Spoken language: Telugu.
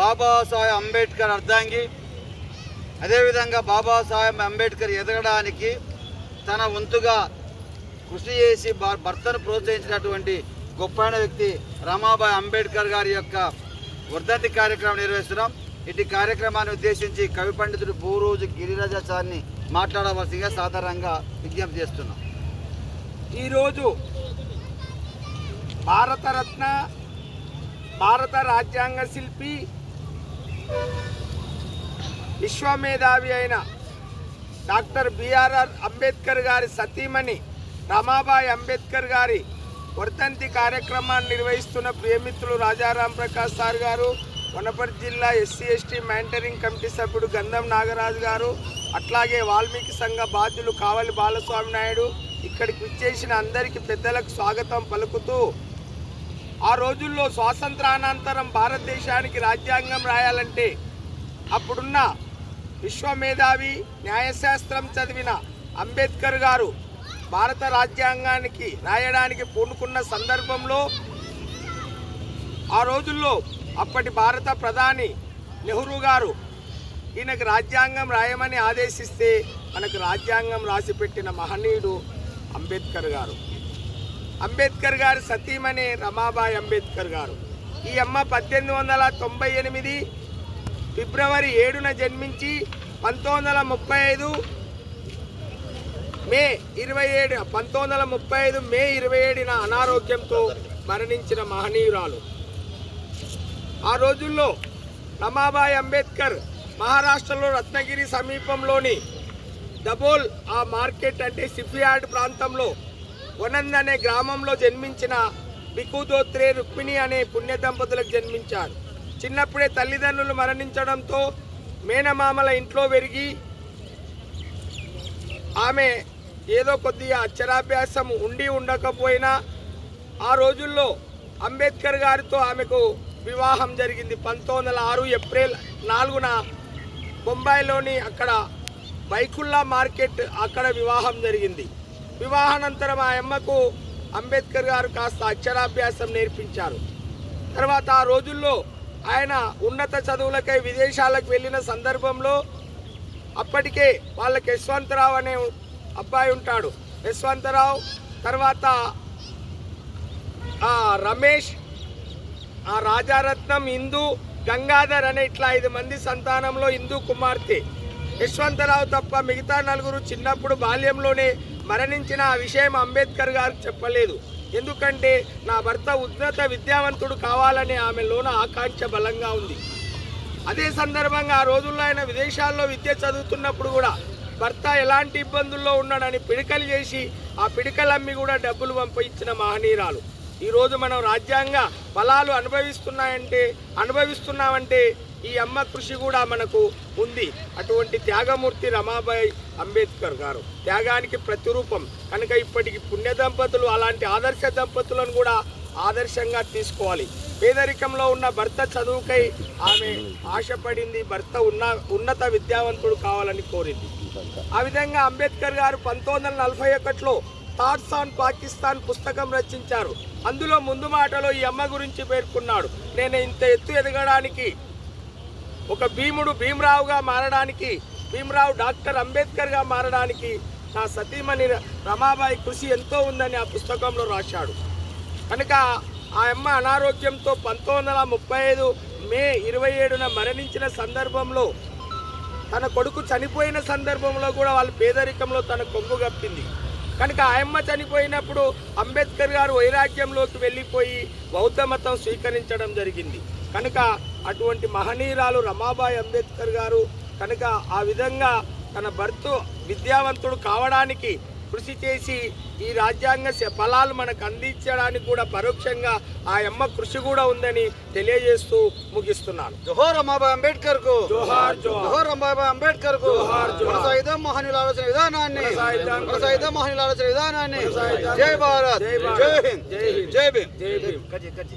బాబాసాహెబ్ అంబేద్కర్ అర్ధాంగి. అదేవిధంగా బాబాసాహెబ్ అంబేద్కర్ ఎదగడానికి తన వంతుగా కృషి చేసి భర్తను ప్రోత్సహించినటువంటి గొప్పైన వ్యక్తి రమాబాయ్ అంబేద్కర్ గారి యొక్క వర్ధంతి కార్యక్రమం నిర్వహిస్తున్నాం. ఇటు కార్యక్రమాన్ని ఉద్దేశించి కవి పండితుడు భూరోజు గిరిరాజాచారిని మాట్లాడవలసిందిగా సాధారణంగా విజ్ఞప్తి చేస్తున్నాం. ఈరోజు భారతరత్న భారత రాజ్యాంగ శిల్పి విశ్వమేధావి అయిన డాక్టర్ బిఆర్ఆర్ అంబేద్కర్ గారి సతీమణి రమాబాయి అంబేద్కర్ గారి వర్ధంతి కార్యక్రమాన్ని నిర్వహిస్తున్న ప్రియమిత్రులు రాజారాం ప్రకాష్ సార్ గారు వనపర్తి జిల్లా ఎస్సీ ఎస్టీ మ్యాంటరింగ్ కమిటీ సభ్యుడు గంధం నాగరాజు గారు అట్లాగే వాల్మీకి సంఘ బాధ్యులు కావలి బాలస్వామి నాయుడు ఇక్కడికి విచ్చేసిన అందరికీ పెద్దలకు స్వాగతం పలుకుతూ ఆ రోజుల్లో స్వాతంత్రానంతరం భారతదేశానికి రాజ్యాంగం రాయాలంటే అప్పుడున్న విశ్వమేధావి న్యాయశాస్త్రం చదివిన అంబేద్కర్ గారు భారత రాజ్యాంగానికి రాయడానికి పూనుకున్న సందర్భంలో ఆ రోజుల్లో అప్పటి భారత ప్రధాని నెహ్రూ గారు ఈయనకు రాజ్యాంగం రాయమని ఆదేశిస్తే మనకు రాజ్యాంగం రాసిపెట్టిన మహనీయుడు అంబేద్కర్ గారు. అంబేద్కర్ గారు సతీమణి రమాబాయ్ అంబేద్కర్ గారు. ఈ అమ్మ పద్దెనిమిది వందల తొంభై ఎనిమిది ఫిబ్రవరి ఏడున జన్మించి పంతొమ్మిది వందల ముప్పై ఐదు మే ఇరవై ఏడు పంతొమ్మిది వందల ముప్పై ఐదు మే ఇరవై ఏడున అనారోగ్యంతో మరణించిన మహనీయురాలు. ఆ రోజుల్లో రమాబాయ్ అంబేద్కర్ మహారాష్ట్రలో రత్నగిరి సమీపంలోని డబోల్ ఆ మార్కెట్ అంటే సిఫియార్డ్ ప్రాంతంలో వనంద్ అనే గ్రామంలో జన్మించిన బికుదోత్రే రుక్మిణి అనే పుణ్య దంపతులకు జన్మించారు. చిన్నప్పుడే తల్లిదండ్రులు మరణించడంతో మేనమామల ఇంట్లో పెరిగి ఆమె ఏదో కొద్దిగా అక్షరాభ్యాసం ఉండి ఉండకపోయినా ఆ రోజుల్లో అంబేద్కర్ గారితో ఆమెకు వివాహం జరిగింది. పంతొమ్మిది వందల ఆరు ఏప్రిల్ నాలుగున బొంబాయిలోని అక్కడ బైకుల్లా మార్కెట్ అక్కడ వివాహం జరిగింది. వివాహానంతరం ఆ అమ్మకు అంబేద్కర్ గారు కాస్త అక్షరాభ్యాసం నేర్పించారు. తర్వాత ఆ రోజుల్లో ఆయన ఉన్నత చదువులకై విదేశాలకు వెళ్ళిన సందర్భంలో అప్పటికే వాళ్ళకి యశ్వంతరావు అనే అబ్బాయి ఉంటాడు. యశ్వంతరావు తర్వాత ఆ రమేష్ ఆ రాజారత్నం హిందూ గంగాధర్ అనే ఇట్లా ఐదు మంది సంతానంలో హిందూ కుమార్తె. యశ్వంతరావు తప్ప మిగతా నలుగురు చిన్నప్పుడు బాల్యంలోనే మరణించిన ఆ విషయం అంబేద్కర్ గారికి చెప్పలేదు. ఎందుకంటే నా భర్త ఉన్నత విద్యావంతుడు కావాలనే ఆమెలోన ఆకాంక్ష బలంగా ఉంది. అదే సందర్భంగా ఆ రోజుల్లో ఆయన విదేశాల్లో విద్య చదువుతున్నప్పుడు కూడా భర్త ఎలాంటి ఇబ్బందుల్లో ఉన్నాడని పిడికలు చేసి ఆ పిడికలు అమ్మి కూడా డబ్బులు పంపించిన మహనీయురాలు. ఈరోజు మనం రాజ్యాంగ బలాలు అనుభవిస్తున్నాయంటే అనుభవిస్తున్నామంటే ఈ అమ్మ కృషి కూడా మనకు ఉంది. అటువంటి త్యాగమూర్తి రమాబాయి అంబేద్కర్ గారు. త్యాగానికి ప్రతిరూపం. కనుక ఇప్పటికి పుణ్య దంపతులు అలాంటి ఆదర్శ దంపతులను కూడా ఆదర్శంగా తీసుకోవాలి. పేదరికంలో ఉన్న భర్త చదువుకై ఆమె ఆశపడింది. భర్త ఉన్న ఉన్నత విద్యావంతుడు కావాలని కోరింది. ఆ విధంగా అంబేద్కర్ గారు పంతొమ్మిది వందల నలభై ఒకటిలో థాట్స్ ఆన్ పాకిస్తాన్ పుస్తకం రచించారు. అందులో ముందు మాటలో ఈ అమ్మ గురించి పేర్కొన్నాడు. నేను ఇంత ఎత్తు ఎదగడానికి ఒక భీముడు భీమరావుగా మారడానికి భీమరావు డాక్టర్ అంబేద్కర్గా మారడానికి నా సతీమణి రమాబాయి కృషి ఎంతో ఉందని ఆ పుస్తకంలో రాశాడు. కనుక ఆ అమ్మ అనారోగ్యంతో పంతొమ్మిది వందల ముప్పై ఐదు మే ఇరవై ఏడున మరణించిన సందర్భంలో తన కొడుకు చనిపోయిన సందర్భంలో కూడా వాళ్ళ పేదరికంలో తన కొంగు గప్పింది కనుక ఆయమ్మ చనిపోయినప్పుడు అంబేద్కర్ గారు వైరాగ్యంలోకి వెళ్ళిపోయి బౌద్ధ మతం స్వీకరించడం జరిగింది. కనుక అటువంటి మహనీయురాలు రమాబాయి అంబేద్కర్ గారు కనుక ఆ విధంగా తన భర్త విద్యావంతుడు కావడానికి కృషి చేసి ఈ రాజ్యాంగ ఫలాలు మనకు అందించడానికి కూడా పరోక్షంగా ఆ అమ్మ కృషి కూడా ఉందని తెలియజేస్తూ ముగిస్తున్నాను. జోహార్ రమాబాయి అంబేద్కర్కు జోహార్. జోహార్ రమాబాయి అంబేద్కర్కు జోహార్. మహనీయుల ఆలోచన విధానాన్ని. మహనీయుల ఆలోచన విధానాన్ని. జై భారత్. జై భారత్. జై హింద్. జై హింద్. జై భీమ్ జై భీమ్. కజీ కజీ.